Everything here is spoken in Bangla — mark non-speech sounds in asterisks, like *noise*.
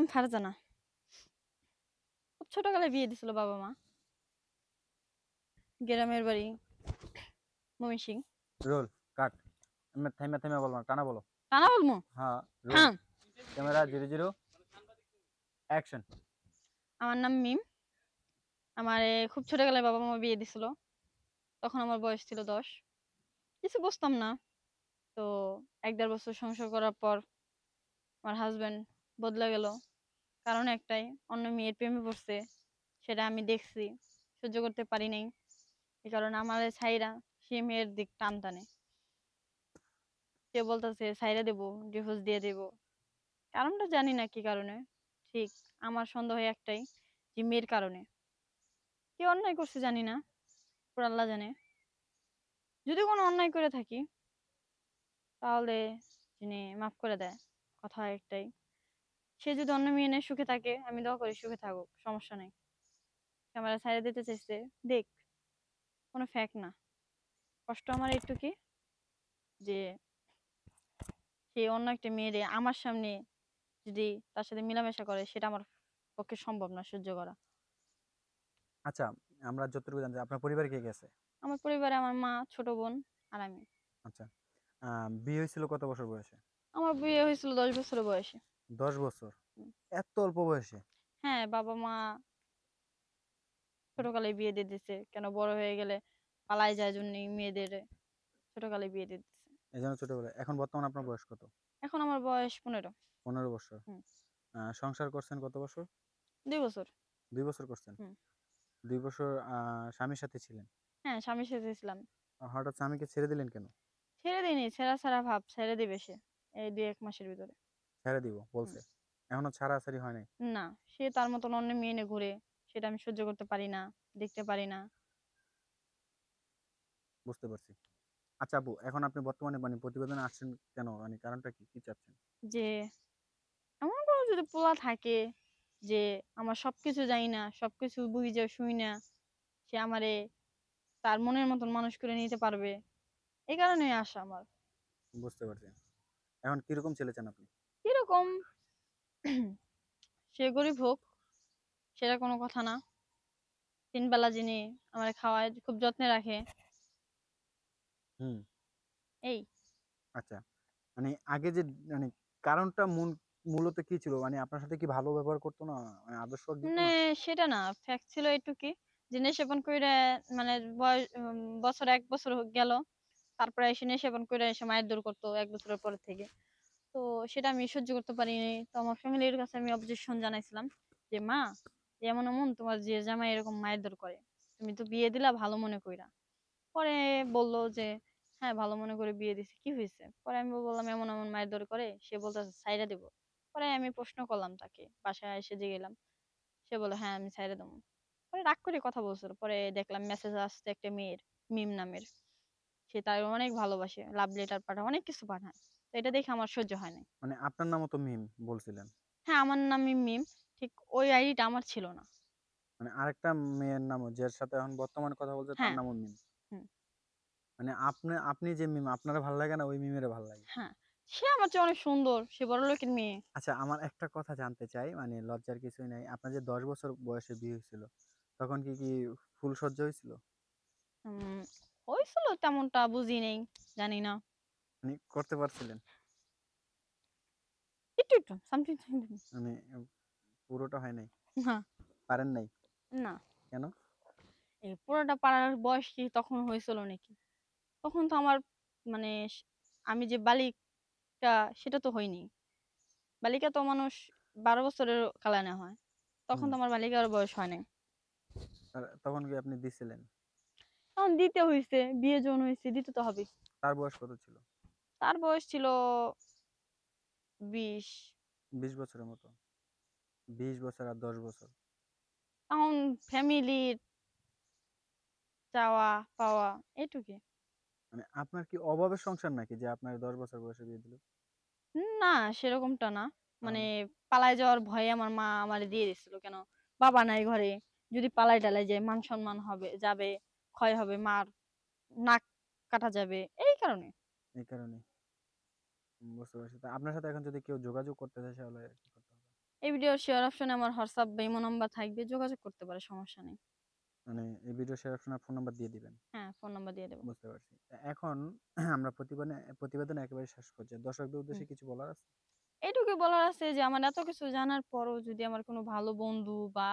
নাম ফারজানা। খুব ছোটকালে বিয়ে দিছিল বাবা মা। গ্রামের বাড়ি ময়মনসিং। রোল কাট। আমি থেমে থেমে বলব টানা বলো। কানা বলমু? হ্যাঁ হ্যাঁ ক্যামেরা জিরো জিরো। অ্যাকশন। আমার নাম মিম। আমার খুব ছোটবেলায় বাবা মা বিয়ে দিছিল। তখন আমার বয়স ছিল দশ। কিছু বুঝতাম না। তো এক দেড় বছর সংসার করার পর আমার হাজবেন্ড বদলে গেল। কারণ একটাই, অন্য মেয়ের প্রেমে পড়ছে, সেটা আমি দেখছি, সহ্য করতে পারি নাই। এই কারণে আমার ছাইরা সে মেয়ের দিক টান টানে। সে বলতেছে, ছাইরা দেবো ডিভোর্স দিয়ে দেবো। কারণটা জানি না কি কারণে। ঠিক, আমার সন্দেহ একটাই যে মেয়ের কারণে। কি অন্যায় করছে জানি না উপর আল্লাহ জানে। যদি কোনো অন্যায় করে থাকি, তাহলে যিনি মাফ করে দেয়, কথা একটাই। সে যদি অন্য মেয়ে নিয়ে সুখে থাকে আমি দোয়া করি সুখে থাকুক সমস্যা নেই। ক্যামেরা ছাইড়ে দিতে চাইছে দেখ কোনো ফ্যাক না। কষ্ট আমার একটু কি যে সে অন্য একটা মেয়েরে আমার সামনে যদি তার সাথে মেলামেশা করে সেটা আমার পক্ষে সম্ভব না সহ্য করা। আচ্ছা আমরা যতটুকু জানতে আপনার পরিবারে কে গেছে? আমার পরিবারে আমার মা ছোট বোন আর আমি। আচ্ছা বিয়ে হয়েছিল কত বছর বয়সে? আমার বিয়ে হয়েছিল দশ বছরের বয়সে। দশ বছর। এত অল্প বয়সে। হ্যাঁ বাবা মা ছোটকালে বিয়ে দিয়ে দিছে। কেন বড় হয়ে গেলে পালাই যায় জন্য মেয়েদের ছোটকালে বিয়ে দিয়ে দিচ্ছে এই জন্য ছোটবেলায়। এখন বর্তমানে আপনার বয়স কত? এখন আমার বয়স পনেরো। পনেরো বছর। হুম। আহ, সংসার করছেন কত বছর? দুই বছর। দুই বছর করছেন? হুম। দুই বছর আহ, স্বামীর সাথে ছিলেন? হ্যাঁ স্বামীর সাথে ছিলাম। হঠাৎ স্বামীকে ছেড়ে দিলেন কেন? ছেড়ে দিইনি ছেঁড়া ছাড়া ভাব ছেড়ে দিবে সে। এই দুই এক মাসের ভিতরে। ছেড়ে দিব বলছে। এখনও ছাড়াছাড়ি হয় নাই। না সে তার মতন অন্য মেয়ে নিয়ে ঘুরে সেটা আমি সহ্য করতে পারি না দেখতে পারি না। বুঝতে পারছি। আচ্ছা আপু এখন আপনি বর্তমানে মানে প্রতিবেদনে আসছেন কেন? মানে কারণটা কি? কি চাচ্ছেন? যে এমন কোনো যদি পোলা থাকে যে আমার সবকিছু জানি না সবকিছু বুঝে শুই না সে আমারে তার মনের মতন মানুষ করে নিতে পারবে এই কারণে আসা আমার। বুঝতে পারছি। এখন কীরকম ছেলে চান আপনি? কীরকম সে গরিব হোক সেটা কোনো কথা না। তিন বেলা যিনি আমার খাওয়ায় খুব যত্নে রাখে। হুম। এই। আচ্ছা মানে আগে যে মানে কারণটা মূল মূলত কি ছিল? মানে আপনার সাথে কি ভালো ব্যবহার করতো না? মানে আদর্শ না সেটা না। ফ্যাক্ট ছিল একটু কি যে নেশাপান কইরা মানে বয়স বছর এক বছর গেল। তারপরে এসে নেশাপান কইরা এসে মায়ের দূর করতো এক বছরের পর থেকে। তো সেটা আমি সহ্য করতে পারিনি তো আমার ফ্যামিলির কাছে আমি অবজেকশন জানাইছিলাম যে, মা, এমন এমন তোমার যে জামাই এরকম মায়ের করে, তুমি তো বিয়ে দিলা, ভালো মনে কইরা। পরে বলল যে হ্যাঁ ভালো মনে করে বিয়ে দিছি, কি হয়েছে পরে আমি বললাম, এমন এমন মায়ের দূর করে? সে বলতেছে সাইরা দেবো। পরে আমি প্রশ্ন করলাম তাকে, বাসায় এসে যে গেলাম, সে বলে হ্যাঁ আমি ছাইড়া দেবো। পরে রাগ করে কথা বলছিল, পরে দেখলাম মেসেজ আসছে একটা মেয়ের, মিম নামের। সে তার অনেক ভালোবাসে লাভ লেটার পাঠায়, অনেক কিছু পাঠায়। তো এটা দেখে আমার সহ্য হয় না মানে আপনার নামও তো মিম বলছিলেন। হ্যাঁ আমার নাম মিম মিম ঠিক ওই আইডিটা আমার ছিল না। মানে আরেকটা মেয়ের নামও যার সাথে এখন বর্তমানে কথা বলছে তার হ্যাঁ। নামও মিম মানে আপনি আপনি যে মিম আপনার ভালো লাগে না ওই মিমের ভালো লাগে। হ্যাঁ সে আমার চেয়ে অনেক সুন্দর সে বড় লোকের মেয়ে। আচ্ছা আমার একটা কথা জানতে চাই মানে লজ্জার কিছুই নাই। আপনার যে দশ বছর বয়সে বিয়ে হয়েছিল তখন কি কি ফুল সজ্জা হয়েছিল? হয়েছিল তেমনটা বুঝি নেই জানি না। মানে করতে পারছিলেন? একটু একটু সামথিং মানে পুরোটা হয় নাই? না। পারেন নাই? না। কেন? এই পুরোটা পারার বয়স কি তখন হয়েছিল নাকি? তখন তো আমার মানে আমি যে বালিকা সেটা তো হয়নি। বালিকা তো মানুষ বারো বছরের কালানে হয়। তখন তো আমার বালিকার বয়স হয় নাই। তখন কি আপনি দিছিলেন? তখন দিতে হয়েছে বিয়ে যখন হয়েছে দিতে তো হবে তার বয়স কত ছিল? তার বয়স ছিল বিশ। বিশ বছরের মতো। বিশ বছর আর দশ বছর। তখন ফ্যামিলির চাওয়া পাওয়া এইটুকুই মানে আপনার কি অভাবের সংসার নাকি? যে আপনার দশ বছর বয়সে বিয়ে দিল? না সেরকমটা না। মানে পালায় যাওয়ার ভয়ে আমার মা আমারে দিয়ে দিছিল কেন? বাবা নাই ঘরে। যদি পালায় টালায় যায় মান সম্মান হবে যাবে ক্ষয় হবে মার নাক কাটা যাবে এই কারণে। এই কারণে। বুঝতে পারছি। তা আপনার সাথে এখন যদি কেউ যোগাযোগ করতে চায় তাহলে কি করতে হবে? এই ভিডিওর শেয়ার অপশনে আমার হোয়াটসঅ্যাপ বা ইমো নাম্বার থাকবে যোগাযোগ করতে পারে সমস্যা নেই। মানে এই ভিডিও শেয়ার অপশনে ফোন নাম্বার দিয়ে দিবেন? হ্যাঁ ফোন নাম্বার দিয়ে দেবো। বুঝতে পারছি। এখন *clears throat* আমরা প্রতিবেদনে প্রতিবেদন একেবারে শেষ পর্যায়ে দর্শকদের উদ্দেশ্যে কিছু বলার আছে? এইটুকু বলার আছে যে আমার এত কিছু জানার পরও যদি আমার কোনো ভালো বন্ধু বা